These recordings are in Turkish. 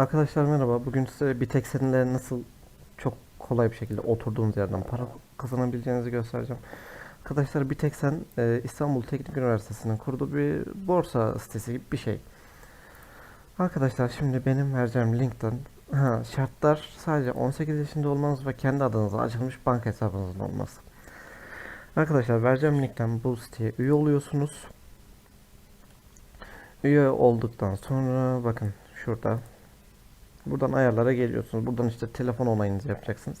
Arkadaşlar merhaba. Bugün size bir tek seninle nasıl çok kolay bir şekilde oturduğunuz yerden para kazanabileceğinizi göstereceğim. Arkadaşlar bir tek sen e, İstanbul Teknik Üniversitesi'nin kurduğu bir borsa sitesi gibi bir şey. Arkadaşlar şimdi benim vereceğim linkten ha, şartlar sadece 18 yaşında olmanız ve kendi adınıza açılmış banka hesabınızın olması. Arkadaşlar vereceğim linkten bu siteye üye oluyorsunuz. Üye olduktan sonra bakın şurada Buradan ayarlara geliyorsunuz. Buradan işte telefon onayınızı yapacaksınız.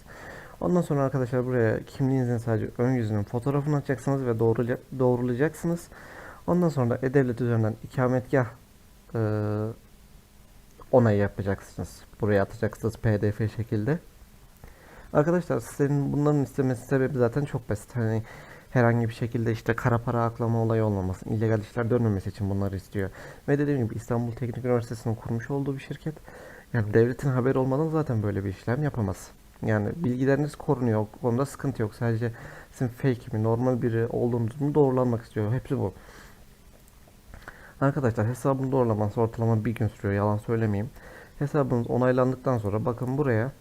Ondan sonra arkadaşlar buraya kimliğinizin sadece ön yüzünün fotoğrafını atacaksınız ve doğrula- doğrulayacaksınız. Ondan sonra E-Devlet üzerinden ikametgah e, onayı yapacaksınız. Buraya atacaksınız PDF şekilde. Arkadaşlar senin bunların istemesi sebebi zaten çok basit. Hani herhangi bir şekilde işte kara para aklama olayı olmamasın, illegal işler dönmemesi için bunları istiyor. Ve dediğim gibi İstanbul Teknik Üniversitesi'nin kurmuş olduğu bir şirket. Yani devletin haberi olmadan zaten böyle bir işlem yapamaz. Yani bilgileriniz korunuyor. O konuda sıkıntı yok. Sadece sizin fake mi, normal biri olduğunuzu mu doğrulanmak istiyor. Hepsi bu. Arkadaşlar hesabın doğrulaması ortalama bir gün sürüyor. Yalan söylemeyeyim. Hesabınız onaylandıktan sonra bakın buraya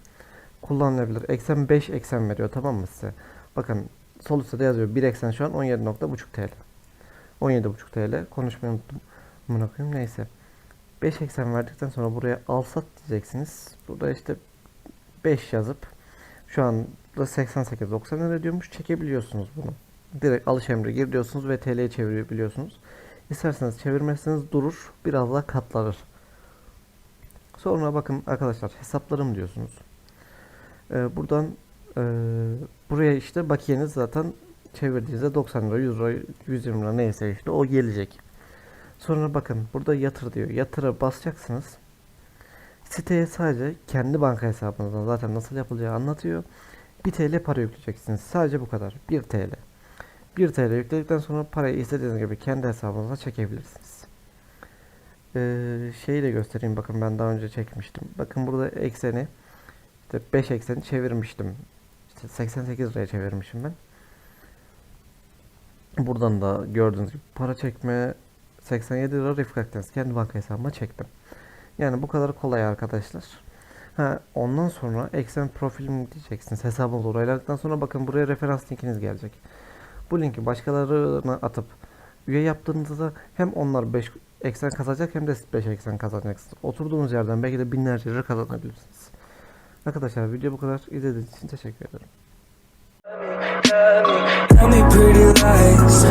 kullanılabilir. Eksen 5 eksen veriyor tamam mı size? Bakın sol üstte de yazıyor. 1 eksen şu an 17.5 TL. 17.5 TL. Konuşmayı unuttum. Amına koyayım neyse. 5 eksen verdikten sonra buraya al sat diyeceksiniz. Burada işte 5 yazıp şu anda 88.90 lira diyormuş. Çekebiliyorsunuz bunu. Direkt alış emri gir diyorsunuz ve TL'ye çevirebiliyorsunuz. İsterseniz çevirmezseniz durur. Biraz daha katlanır. Sonra bakın arkadaşlar hesaplarım diyorsunuz. Ee, buradan e, buraya işte bakiyeniz zaten çevirdiğinizde 90 lira, 100 lira, 120 lira neyse işte o gelecek. Sonra bakın burada yatır diyor. Yatıra basacaksınız. Siteye sadece kendi banka hesabınızdan zaten nasıl yapılacağı anlatıyor. 1 TL para yükleyeceksiniz. Sadece bu kadar. 1 TL. 1 TL yükledikten sonra parayı istediğiniz gibi kendi hesabınıza çekebilirsiniz. Ee, şeyi de göstereyim bakın ben daha önce çekmiştim. Bakın burada ekseni işte 5 ekseni çevirmiştim. İşte 88 liraya çevirmişim ben. Buradan da gördüğünüz gibi para çekme 87 lira Refik Akdeniz kendi banka hesabıma çektim. Yani bu kadar kolay arkadaşlar. Ha, ondan sonra eksen profilim diyeceksiniz. Hesabınızı orayladıktan sonra bakın buraya referans linkiniz gelecek. Bu linki başkalarına atıp üye yaptığınızda hem onlar 5 eksen kazanacak hem de siz 5 eksen kazanacaksınız. Oturduğunuz yerden belki de binlerce lira kazanabilirsiniz. Arkadaşlar video bu kadar. İzlediğiniz için teşekkür ederim. Tell me pretty lies,